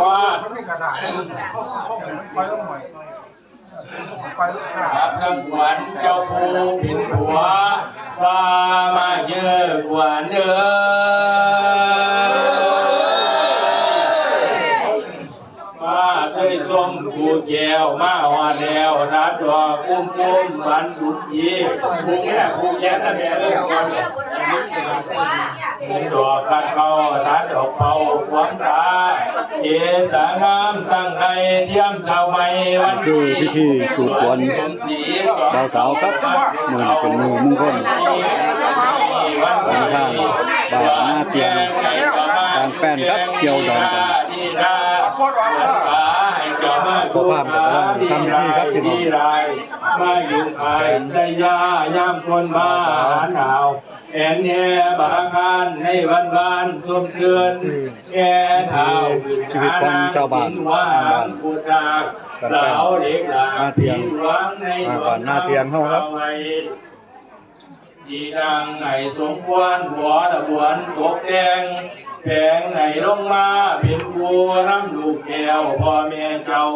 ว่าเขาไม่กระดาษเขาเขาเหมือนไฟลูกใหม่ไฟลูกขาครับทั้งขวัญเจ้าผู้ผินผัวว่ามาเยอะขวัญเด้อมาใช้ส้มกูแก้วมาหอดแล้วทัดดอกกุ้มกุ้มบันทุกทีกูแม่กูแค้นนะแม่เรื่องก่อนดอกคัดเขา ดอกเป่าขวัญตาเยสางามตั้งในเทียมเท่าไม่วันคือพิธีสู่ขวัญบ่าวสาวครับมือนเป็นมือมุ่งคลวันข้างบ่าวหน้าเตียงทางแป้นครับเกี่ยวดองกัน โคตรว่าขอภาพกับกำลังทำพิธีครับพี่น้องมาอยู่ภายใจยายามคนมาหาหนาวแอนแห่บาคานในวันวานสมเชือนแอนเท้าชีวิตของชาวบ้านว่าพุทธาเหล่าเด็กหลานเตียงวังในมาก่อนหน้าเตียงเฮาครับดีดังไห้สมควรหัวตะบวนตกแดง แผงไหนลงมาเป็นบัวน้ำลูกแก้วพ่อแม่เจ้า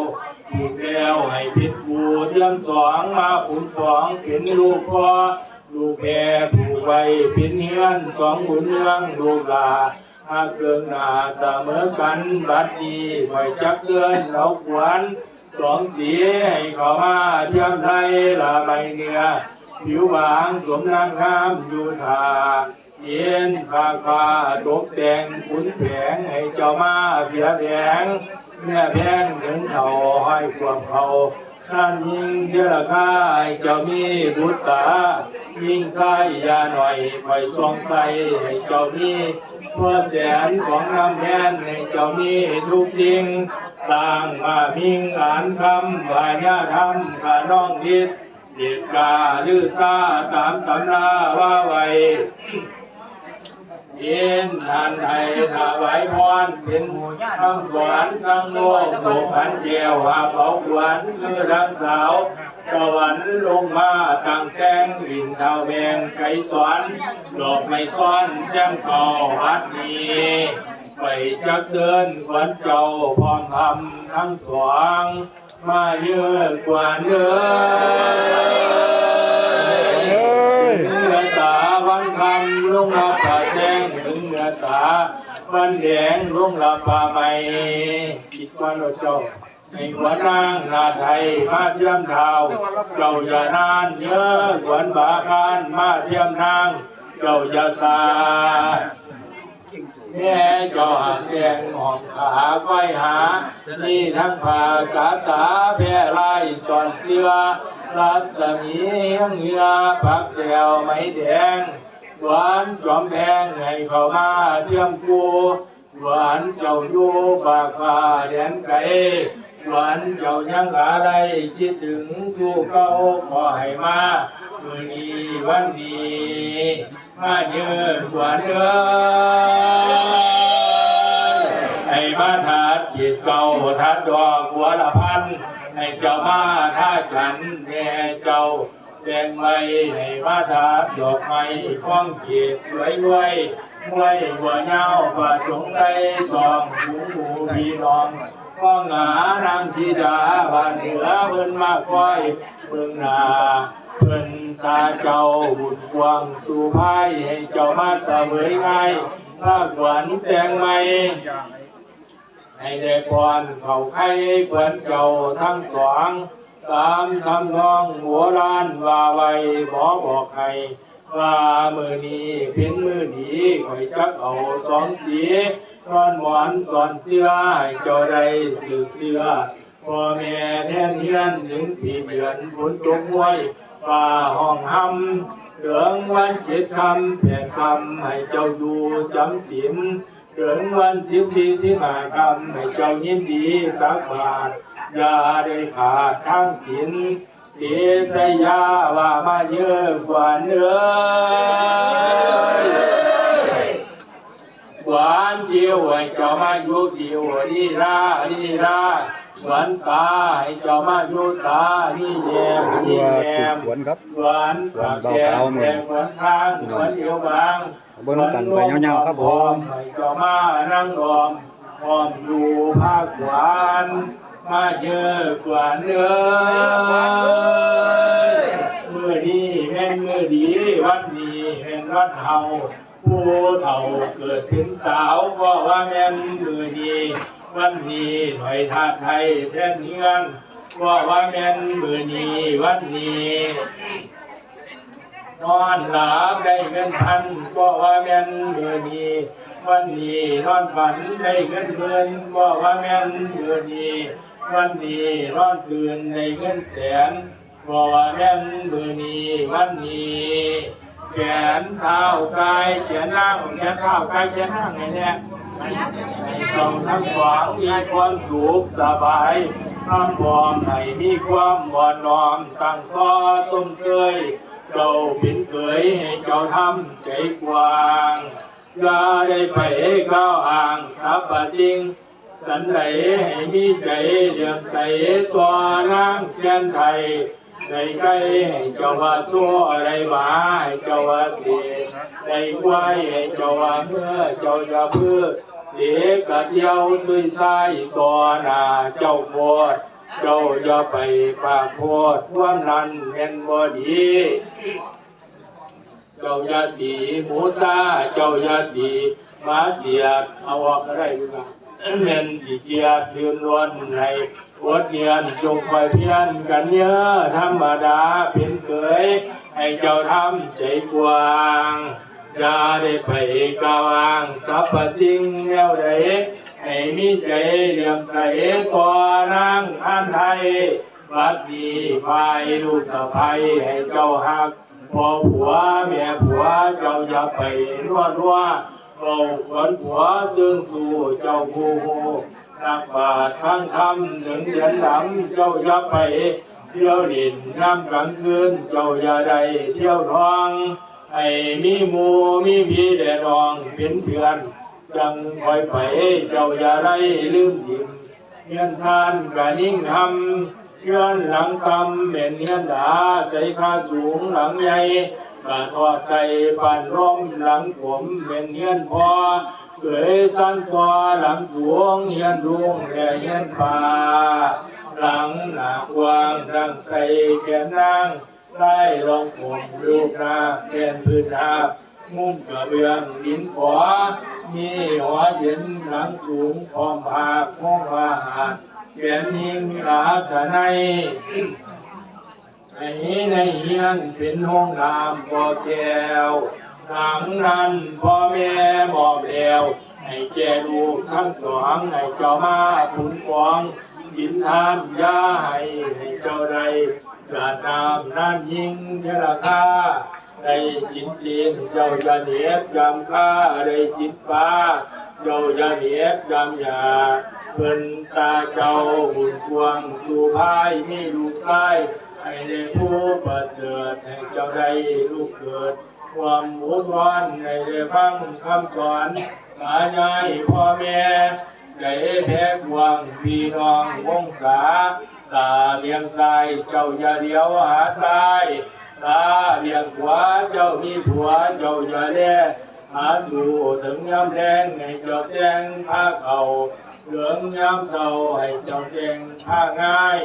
ลูกแก้วให้พิษบัวเทียมสองมาผุนสองเป็นลูกพ่อลูกแม่ผูกไว้เป็นเฮียนสองหุนเมืองลูกหลาอาเกิงหนาเสมอกันบัดนี้ไว้จักเตือนเราขวัญสองสีให้เขามาเทียมไทยละใบเนื้อผิวบางสมนางงามอยู่ทา เย็นฟาคาตกแต่งขุนแผงให้เจ้ามาเสียแผงเนื้อแพงถึงเขาห้อยความเขาท่านยิ่งเจรค่าให้เจ้ามีบุตรตา ยิ่งใส่ยาหน่อยคอยสวงใส่ให้เจ้ามีเพื่อแสนของน้ำแทนให้เจ้ามีทุกจริงสร้างมาพิงอ่านคำวายาธรรมกะน้องดิดเด็กกาลือซาตามตำราว่าไว้ เย็นทานไทยถวายพรเป็นทั้งสวนทั้งโลกโลกขันเจียวหาเผาขวัญคือรังสาว สวรรค์ลงมาตั้งแต่งอินเท่าแบงไก่สวนดอกไม่ซ้อนแจ้งก่อวัดนี้ไปจักเสินขวัญเจ้าพร้อมทำทั้งสวงมาเยอะกว่าเนื้อเอ้ยถึงเนื้อตาวันคำลุงรับป่าแจ้งถึงเนื้อตา วันแดงลุงรับป่าใหม่คิดว่าเราเจ้าให้หัวนางนาไทยมาเทียมเท้าเจ้าอย่านานเยอะขวัญบาคานมาเทียมนาง เจ้าอย่าสาแม่จ้าหางแดงหอมขาก้อยหา นี่ทั้งผากาสาแพร่ไล่สอนเสือรัศมีเฮียงเหือปักแจวไม้แดง หวานจอมแพงให้เข้ามาเที่ยมกูหวานเจ้าอยู่ฝากฟ้าแดนไกลหวานเจ้ายังอะไรคิดถึงสู่เก้าขอให้มามือนี้วันนี้มาเยอะหวานเอ้ยให้มาทัดจิตเก่าทัดดอกหัวละพันให้เจ้ามาท่าฉันแม่เจ้า แดงไว้ให้มาทัดอกไม้คล้องเกียสวยรวยมวยหัวเงาป่าสงใสสองหูหมูพี่น้องข้องหานางธิดาบ้านเหนือเพิ่นมาคอยเบิ่งนาเพิ่นตาเจ้าบุญกวางสู่พายให้เจ้ามาเสวยง่ายภาคหวันแตงใหม่ให้ได้พรเขาไข่เพื่อนเจ้าทั้งสอง ตามทำนองหัวล้านว่าไว้หมอบอกให้ว่ามือนี้เป็นมือดีข่อยจักเอาสองสีนอนหมอนสอนเสื้อให้เจ้าได้สืบเสื้อพ่อแม่แท่นเฮียนถึงปีเดือนฝนตกห้วยป่าห้องหำเหลืองวันเจ็ดคำแผ่นคำให้เจ้าอยู่จำศีลถึงวันสิบสี่สิบห้าคำให้เจ้ายินดีตักบาท ยาได้ขาดทั้งสินเดสยาว่ามาเยอะกว่าเนื้อหวานเจียวให้เจ้ามาอยู่สิวดีราดีราหวนตาให้เจ้ามาอยู่ตานี่แยมนี่แยมสวนครับหวานปากแดงแดงหวนทางหวานเดียวบางเบิ่งกันไปยาวๆครับผมให้เจ้ามานั่งรอมพร้อมอยู่ภาคหวาน มาเยอะกว่าเนื้อมือนี้แม่นมือดีวันนี้แม่นวันเฒ่าผู้เฒ่าเกิดถึงสาวก็ว่าแม่นมือนี้วันนี้ถอยทาไทยแท่นเฮือนก็ว่าแม่นมือนี้วันนี้นอนหลับได้เงินพันก็ว่าแม่นมือนี้วันนี้นอนฝันได้เงินหมื่นก็ว่าแม่นมือนี้ วันนี้นอนตื่นได้เงินแสนก็ว่าแม่นมือนี้วันนี้แขนเท้ากายแขนนั่งแขนเท้ากายแขนนั่งไงเนี่ยให้จงทั้งสองมีความสุขสบายทำบอมให้มีความบ่อนน้อมตั้งก็สมเชยเจ้าเป็นเขยให้เจ้าทำใจกว้างอย่าได้ไปก้าวอ่างสัพพะจริง สันไหนให้มีใจเลื่อมใสตัวนางแกนไทยได้ใกล้ให้เจ้าว่าชั่วได้หมาให้เจ้าว่าเสียได้ไว้ให้เจ้าว่าเมื่อเจ้าจะเพื่อเอกกะเดียวสุยใสตัวหน้าเจ้าโคตรเจ้าอย่าไปปากโพดควานั้นเป็นบ่ดีเจ้าอย่าตีหมูซาเจ้าอย่าตีมาเจียเอาออกก็ได้ดูนะ เมนที่เกียดยืนล้วนให้อดเยียนจงคอยเพียนกันเยอะธรรมดาเป็นเคย ให้เจ้าทำใจกว้างอย่าได้ไปกาวางสรรพสิ่งแล้วใดให้มีใจเลื่อมใสตัวนางท่านไทยวัดดีฝ่ายลูกสะใภ้ให้เจ้าหักพ่อผัวแม่ผัวเจ้าอย่าไปรัวรัว เบาขวัญผัวซึ่งสู่เจ้าผู้นักบาทข้างคำถึงเดือนหลังเจ้าอย่าไป เที่ยวดินน้ำกลางคืนเจ้าอย่าได้เที่ยวทองให้มีหมูมีพีแดดองเป็นเพื่อน จังคอยไปเจ้าอย่าได้ลืมถิ่มเงินทานกะนิ่งทำเงินหลังตำเหม็นเงินดาใส่ขาสูงหลังใหญ่ กะทอใส่ปันร่มหลังผมเป็นเงินพอเกยสั้นตัวหลังสวงเงินรุงแห่เงินป่าหลังหนากวางดังใส่แขนนางไล่ลองผมลูกนาเป็นพื้นนาบมุมกระเบื้องดินขวามีหัวเย็นหลังสูงพร้อมผาพห้องอาหารแขนหิงอาสนัย ในในเฮียนเป็นห้องน้ำบ่อแก้วหลังนั้นพ่อแม่บอกแล้วให้แก่ลูกทั้งสองให้เจ้ามาผุนกวงดินทานยาให้ให้เจ้าใดกระนำนั้นยิ่งเทราคาได้จินจีนเจ้าอย่าเหนียบยำข้าได้จินฟ้าเจ้าอย่าเหนียบยำยาเพิ่นตาเจ้าหุ่นกวงสู่พายไมีลูกชาย ให้ได้ผู้ประเสริฐให้เจ้าได้ลูกเกิด ความหมูทอนให้ได้ฟังคำสอนตายายพ่อแม่ได้แพ้กวางพี่น้องวงศาตาเบียงใจเจ้าอย่าเดียวหาซ้ายตาเลี้ยงผัวเจ้ามีผัวเจ้าอย่าแลหาสู่ถึงยามแดงให้เจ้าแดงผ้าเขาเหลืองยามเศร้าให้เจ้าแดงผ้าง่าย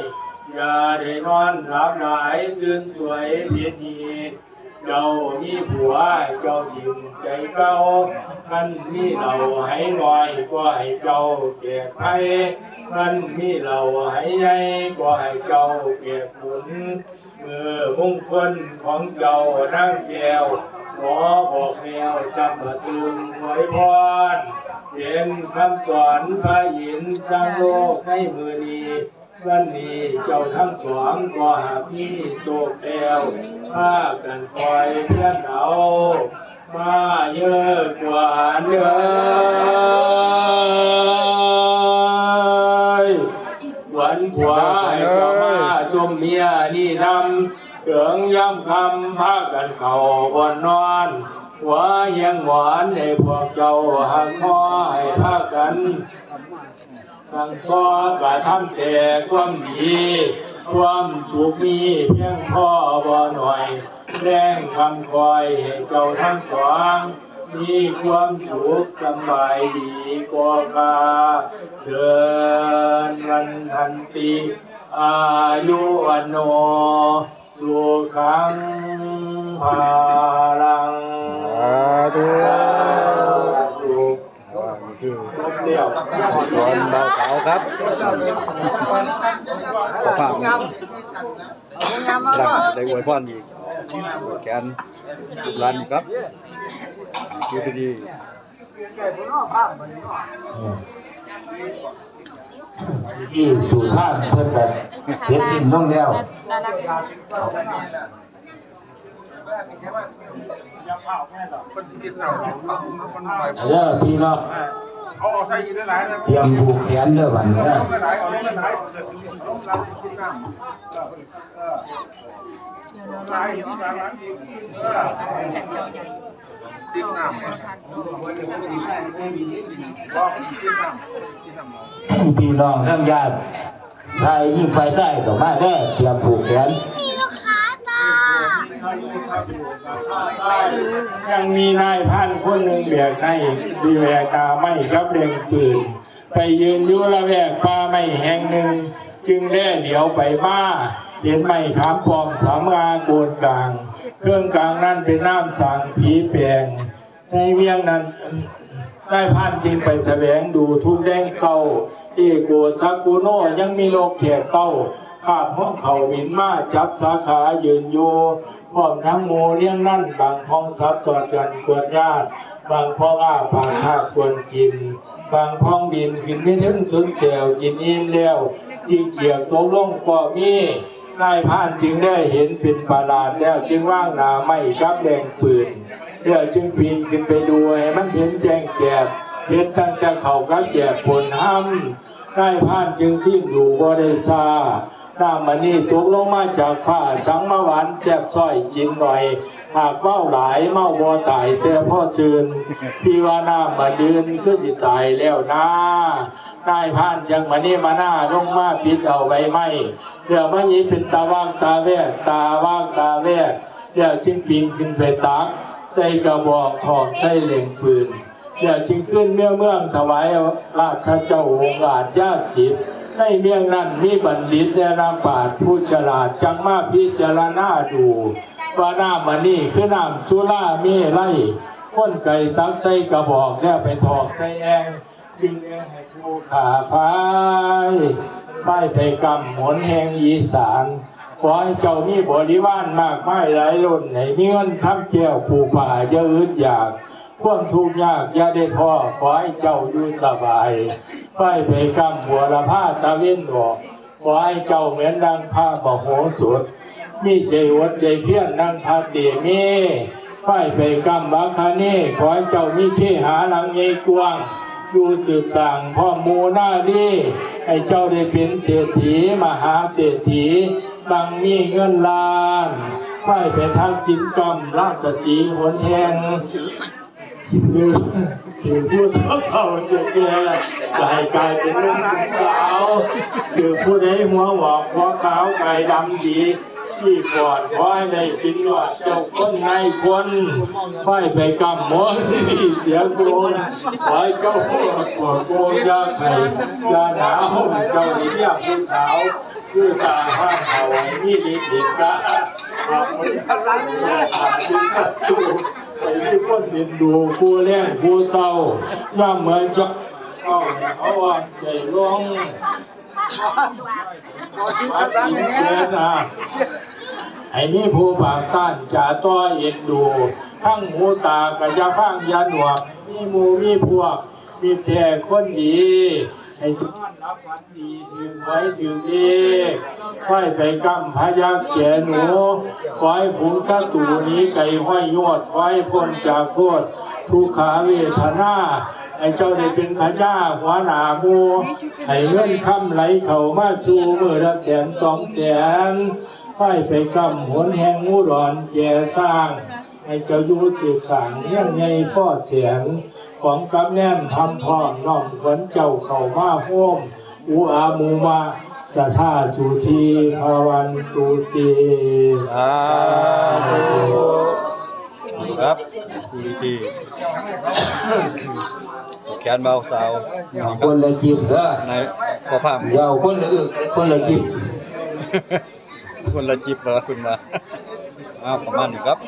อย่าได้นอนหลับหลายตื่นสวยเพียรดีเจ้ามีผัวเจ้าถิ่มใจเก่ามันมีเราให้น้อยก็ให้เจ้าแก่ไปมันมีเราให้ใหญ่ก็ให้เจ้าแก่ขุนเมื่อมงคลของเจ้านั่งแก้วขอบอกแนวสัมปตุนไว้พรเห็นคำสอนพระหินสร้างโลกให้มือนี้ วันนี้เจ้าทั้งสองก็หากมีโศกแล้วพากันคอยเพื่อนเอามาเยอะกว่าเดิมวันผัวให้เจ้ามาชมเมียนี่ทำเถิงย้ำคำพากันเข่าบนนอนหัวเฮียงหวานให้พวกเจ้าหักคอให้พากัน ตั้งต่อกระทำแต่ความดี ความสุขมีเพียงพ่อบ่หน่อยแรงคำคอยให้เจ้าทั้งสองมีความสุขสำบายดีกว่ากาเดินวันทันปีอายุวันโนสุขังภาลังสาธุสุขอ่านี่ คือครบเดียวก่อนเบาสาวครับขอภาพนี้หลังได้อวยพรอีกอวยแขนลูกหลนครับนี่คือดี ที่สู่ท่านเพิ่นแบบเฮ็ดทิ้งลงแล้วคนที่ติดหนักคนหน่อยเด้อพี่น้อง เอาเอาใส่ยีนหลายๆนะเตรียมผูกแขนเด้อวันนี้เอานะหลายๆเอาหลายๆเกิดเอาเราคิดน้ำเออเออหลายอยู่หลายๆอีกเออซิมน้ำเนี่ยว่าซิมน้ำซิมน้ำพี่น้องทั้งญาติถ้ายิ่งไปใส่ก็มาเด้อเตรียมผูกแขน ยังมีนายพันคนหนึ่งแบกในดีแวกตาไม่กับเร่งปืน ไปยืนอยู่ละแวกป่าไม่แห่งหนึ่ง จึงได้เหลียวไปมาเห็นไม่ขามปอมสามงาโกนกลาง เครื่องกลางนั้นเป็นน้ำสั่งผีแปลงในเวียงนั้นได้พันจึงไปแสวงดูทุกแดงเศร้าเอโกซากุโนยังมีโลกแขกเต้าขาดห้องเขาบินมาจับสาขายืนอยู่ พร้อมทั้งหมูเลี้ยงนั่นบางพ้องทรัพย์จอดกันกวนญาติบางพองอาปากข้าควรกิน บางพ้องดินขึ้นไม่ถึงสุนเสียวกินอิ่มแล้วที่เกี่ยวตกลงก็มีนายพรานจึงได้เห็นเป็นประหลาดแล้วจึงว่างนาไม่กับแดงปืนแล้วจึงปีนขึ้นไปดูให้มันเห็นแจ้งแก่เห็นตั้งแต่เขากับแก่ผลห้ำได้ผ่านจึงสิ้นอยู่บ่ได้ซา น้ำมันนี่ตกลงมาจากฟ้าสังมาหวานแซบซ้อยกินหน่อย หากเมาหลายเมาบ่ตายแต่พ่อซืนพี่ว่าน้ำมาดืนคือสิตายแล้วนะได้ผ่านจังมานี่มาหน้าลงมาปิดเอาไว้ไม่เดี๋ยวมันนี้เป็นตาว่างตาแวกตาว่างตาแวกเดี๋ยวจึงปีนขึ้นไปตักใส่กระบอกทองใส่เหล็งปืนอย่าจึงขึ้นเมืองเมืองถวายราชเจ้าองค์ราชญาสิทธิ์ ในเมืองนั้นมีบัณฑิตและนางปาชญ์ผู้ฉลาดจังมาพิจารณาดูว่าน้ำมันนี่คือน้ำสุราเมไล่คนไก่ตักใส่กระบอกแล้วไปถอกใส่แองจึงเองให้ผู้ขาฟ้ายป้ายไปกำหมนแห่งอีสานขอให้เจ้ามีบริวารมากมายหลายล้นให้มีเงินคำแก้วผูกป่าจะอึดอยาก ความทุกข์ยากอย่าได้พ่อขอให้เจ้าอยู่สบายไปไปกำหัวละผ้าตะเว้นออกขอให้เจ้าเหมือนดังผ้ามโหสถมีใจอดใจเพียรนังพาเตมีไปไปกำบาคาเน่ขอให้เจ้ามีเทหาหลังใหญ่กว้างอยู่สืบสั่งพ่อหมูหน้าดีให้เจ้าได้เป็นเศรษฐีมหาเศรษฐีบังมีเงินล้านไปไปทักสินกรรมราชสีหนแหง คือคือผู้เฒ่าเฒ่าจะแก่กลายกลายเป็นลูกสาวคือผู้ใดหัวหอกหัวขาวกายดำดีที่กอดขอให้ได้กินยอดเจ้าคนในคนไฟไปกำหมดเสียงโกนขอให้เจ้าปวดปวดโกนยาไข่ยาหนาวเจ้าหญิงยาผู้สาวคือตาห้างเขาที่ลิ้นหินกะขอบคุณครับขอบคุณครับจู ไอ้ที่คนเห็นดูผู้แรงผู้เศร้าย่อมเหมือนจะเขาเขาว่าใจร้องมาที่เกินนะไอ้นี่ผู้ปากต้านจ่าต้อเอ็นดู ทั้งหูตากระยาฟังยาหนวกมีมูมีพวก มีแต่คนดีให้ รับฝันดีถึงไว้ถึงดีค่อยไปกำพยักแก่หนูขอให้ฝูงศัตูนี้ไก่ห้อยยวดขอให้พ้นจากโทษทุกขาเวทนาให้เจ้าได้เป็นพระเจ้าหัวหน้ามูให้เงินคำไหลเข้ามาสู่มือละแสนสองแสนค่อยไปกำหวนแห่งงูรอนแจสร้างให้เจ้าอยู่สืบสางเรื่องไงพ่อเสียง ขของกำแน่นทำพร้อมน้อมขวัญเจ้าเข้ามาห่มอุอามูมาสทธาสุธีภาวันตุติสาธุครับดูดีๆแขนเบาสาวนี่คครับนละจิบเด้อในพอพามเดี๋ยวคนละอึกคนละจิบ คนละจิบเหรอคุณมาอ้าวประมาณนี้ครับ